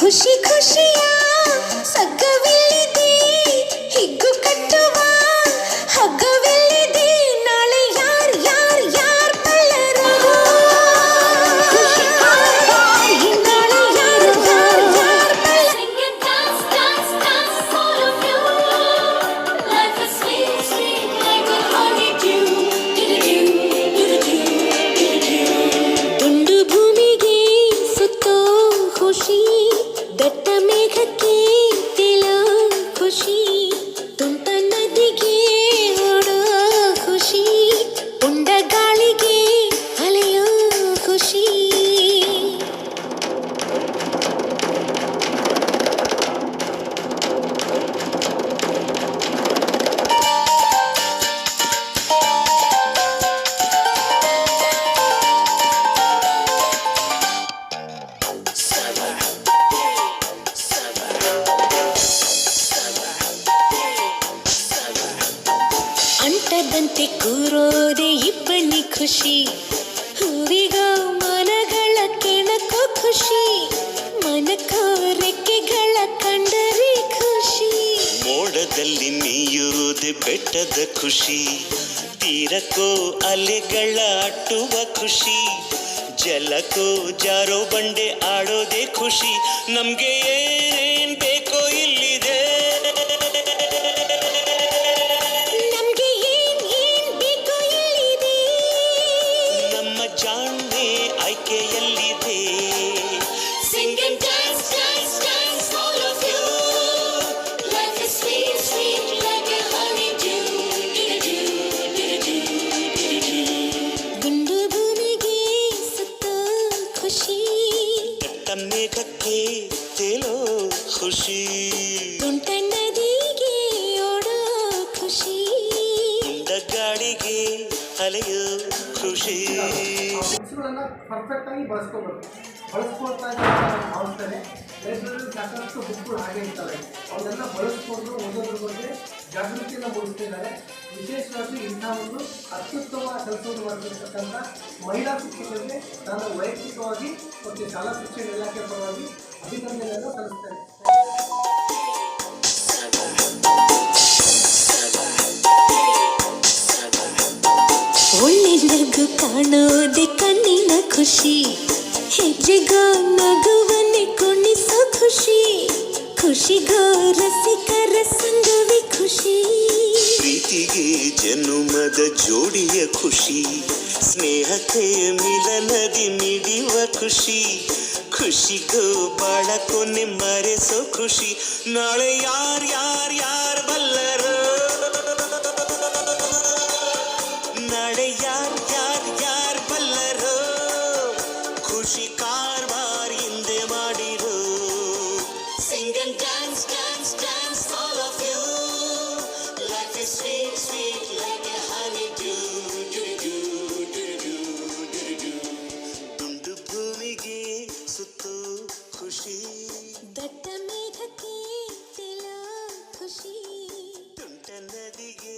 खुशी खुशियाँ सकविली ಇಬ್ಬನಿ ಖುಷಿ. ಹೂವಿಗೋ ಮನಗಳ ಕೆಣಕೋ ಖುಷಿ. ಮನಕೋ ರೆಕ್ಕೆಗಳ ಕಂಡರೆ ಖುಷಿ. ಮೋಡದಲ್ಲಿ ನೀಯುವುದೇ ಬೆಟ್ಟದ ಖುಷಿ. ತೀರಕ್ಕೋ ಅಲೆಗಳ ಅಟ್ಟುವ ಖುಷಿ. ಜಲಕ್ಕೋ ಜಾರೋ ಬಂಡೆ ಆಡೋದೇ ಖುಷಿ. ನಮ್ಗೆ ಏನೇನ್ ಬೇಕೋ ತೇಲೋ ಖುಷಿ ತುಂಟ ನದಿಗೆ ಓಡೋ ಖುಷಿ ಉಂಡ ಗಾಳಿಗೆ ಅಲೆಯೋ ಖುಷಿ ಬುಕ್ಸ್ಗಳನ್ನ ಪರ್ಫೆಕ್ಟ್ ಆಗಿ ಬಳಸ್ಕೋಬೇಕು ಬಳಸ್ಕೊಳ್ತಾ ಭಾವಿಸ್ತಾರೆ ಲೈಬ್ರರಿ ಸಾಕಷ್ಟು ಬುಕ್ಗಳು ಹಾಗೆ ಇರ್ತವೆ. ಅವನ್ನೆಲ್ಲ ಬಳಸ್ಕೊಂಡು ಓದೋದ್ರ ಬಗ್ಗೆ ಜಾಗೃತಿಯನ್ನು ಮೂಡಿಸ್ತಿದ್ದಾರೆ ವಿಶೇಷವಾಗಿ ಇಂಥ ಒಂದು ಅತ್ಯುತ್ತಮ ಕೆಲಸವನ್ನು ಮಾಡ್ತಿರ್ತಕ್ಕಂಥ ಮಹಿಳಾ ಶಿಕ್ಷಕರಿಗೆ ನಾನು ವೈಯಕ್ತಿಕವಾಗಿ ಮತ್ತು ಶಾಲಾ ಶಿಕ್ಷಣ ಇಲಾಖೆ ಪರವಾಗಿ ಅಭಿನಂದನೆಯನ್ನು ಸಲ್ಲಿಸ್ತೇನೆ ಕಾಣೋದೆ ಕಣ್ಣಿನ ಖುಷಿ. ಹೆಜ್ಜೆಗ ನಗುವನ್ನೇ ಕುಣಿಸೋ ಖುಷಿ. ಖುಷಿಗ ರಸಿಕರ ಸಂಗವೇ ಖುಷಿ. ಪ್ರೀತಿಗೆ ಜನುಮದ ಜೋಡಿಯ ಖುಷಿ. ಸ್ನೇಹಕ್ಕೆ ಮಿಲನದಿ ನೀಡುವ ಖುಷಿ. ಖುಷಿಗೂ ಬಾಳ ಕೊನೆ ಮರೆಸೋ ಖುಷಿ. ನಾಳೆ ಯಾರ್ ಯಾರ್ ಯಾರ್ ಬಲ್ಲರು? ಖುಷಿ ಕಾರ್ಬಾರ್ ಹಿಂದೆ ಮಾಡಿರೋ Sing and dance, dance, dance, all of you. Life is sweet, sweet, like a honeydew. Do-do-do, do-do-do, do-do-do. ದುಂಡು ಭೂಮಿಗೆ ಸುತ್ತು ಖುಷಿ ದಟ್ಟ ಮೇಘಕ್ಕೆ ತಿಲೋ ಖುಷಿ ತುಂಟ ನದಿಗೆ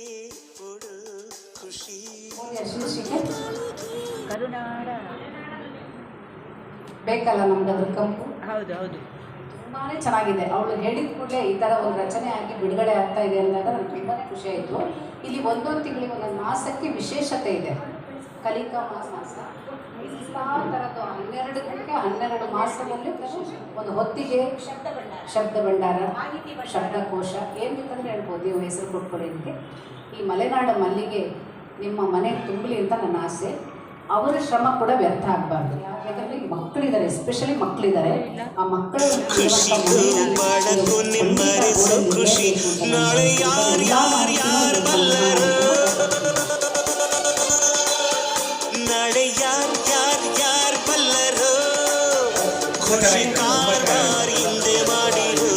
ಕೊಡು ಖುಷಿ ಶೀರ್ಷಿಕೆ ಕರುನಾಡ ಬೇಕಲ್ಲ ನಮ್ಗೆ ಅದ್ರ ಕಂಪು. ಹೌದು ಹೌದು. ತುಂಬಾ ಚೆನ್ನಾಗಿದೆ. ಅವಳು ಹೇಳಿದ ಕೂಡಲೇ ಈ ಥರ ಒಂದು ರಚನೆ ಆಗಿ ಬಿಡುಗಡೆ ಆಗ್ತಾ ಇದೆ ಅಂದಾಗ ನನಗೆ ತುಂಬಾ ಖುಷಿ ಆಯಿತು. ಇಲ್ಲಿ ಒಂದೊಂದು ತಿಂಗಳಿಗೆ ಒಂದೊಂದು ಮಾಸಕ್ಕೆ ವಿಶೇಷತೆ ಇದೆ. ಕಲಿಕಾ ಮಾಸ ಮಾಸ. ಎಲ್ಲ ಥರದ್ದು ಹನ್ನೆರಡು ಗಂಟೆ ಹನ್ನೆರಡು ಮಾಸದಲ್ಲಿ ಒಂದು ಹೊತ್ತಿಗೆ ಶಬ್ದ ಭಂಡಾರ ಶಬ್ದಕೋಶ ಏನು ಬೇಕಂದ್ರೆ ಹೇಳ್ಬೋದು ನೀವು ಹೆಸರು ಕೊಟ್ಕೊಳ್ಳಿ ಈ ಮಲೆನಾಡ ಮಲ್ಲಿಗೆ ನಿಮ್ಮ ಮನೆ ತುಂಬಲಿ ಅಂತ ನನ್ನ ಆಸೆ. ಅವರ ಶ್ರಮ ಕೂಡ ವ್ಯರ್ಥ ಆಗಬಾರ್ದು. ಯಾಕಂದ್ರೆ ಮಕ್ಕಳಿದ್ದಾರೆ ಎಸ್ಪೆಷಲಿ ಮಕ್ಕಳಿದ್ದಾರೆ. ಆ ಮಕ್ಕಳು ಖುಷಿ ನಾಳೆ ಯಾರ್ ಯಾರ್ ಯಾರ್ ಬಲ್ಲರು? ನಾಳೆ ಯಾರ್ ಯಾರ್ ಯಾರ್ ಬಲ್ಲರು? ಖುಷಿ ಹಿಂದೆ ಮಾಡಿರು.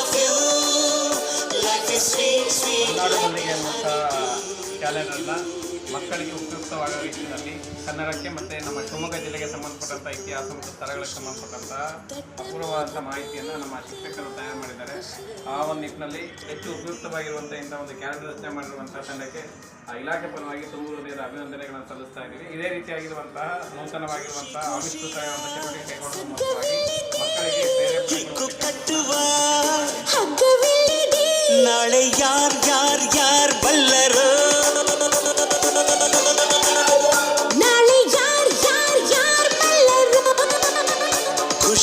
Of you. Life is sweet, sweet. ಕ್ಯಾಲೆಂಡರ್ನ ಮಕ್ಕಳಿಗೆ ಉಪಯುಕ್ತವಾದ ರೀತಿಯಲ್ಲಿ ಕನ್ನಡಕ್ಕೆ ಮತ್ತು ನಮ್ಮ ಶಿವಮೊಗ್ಗ ಜಿಲ್ಲೆಗೆ ಸಂಬಂಧಪಟ್ಟಂಥ ಇತಿಹಾಸ ಮತ್ತು ಸ್ಥಳಗಳಿಗೆ ಸಂಬಂಧಪಟ್ಟಂಥ ಅಪೂರ್ವವಾದಂಥ ಮಾಹಿತಿಯನ್ನು ನಮ್ಮ ಶಿಕ್ಷಕರು ತಯಾರು ಮಾಡಿದ್ದಾರೆ. ಆ ಒಂದು ನಿಟ್ಟಿನಲ್ಲಿ ಹೆಚ್ಚು ಉಪಯುಕ್ತವಾಗಿರುವಂಥ ಇಂಥ ಒಂದು ಕ್ಯಾಲೆಂಡರ್ ರಚನೆ ಮಾಡಿರುವಂಥ ತಂಡಕ್ಕೆ ಆ ಇಲಾಖೆ ಪರವಾಗಿ ತುಂಬು ಹೃದಯದ ಅಭಿನಂದನೆಗಳನ್ನು ಸಲ್ಲಿಸ್ತಾ ಇದ್ದೀವಿ. ಇದೇ ರೀತಿಯಾಗಿರುವಂತಹ ನೂತನವಾಗಿರುವಂಥ ಆವಿಷ್ಕೃತವಾಗಿರುವಂಥ ಚಟುವಟಿಕೆ ಮಕ್ಕಳಿಗೆ ಪ್ರೇರೇಪಣೆ ಯಾರ್ ಯಾರ್ ಯಾರ್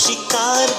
शिकार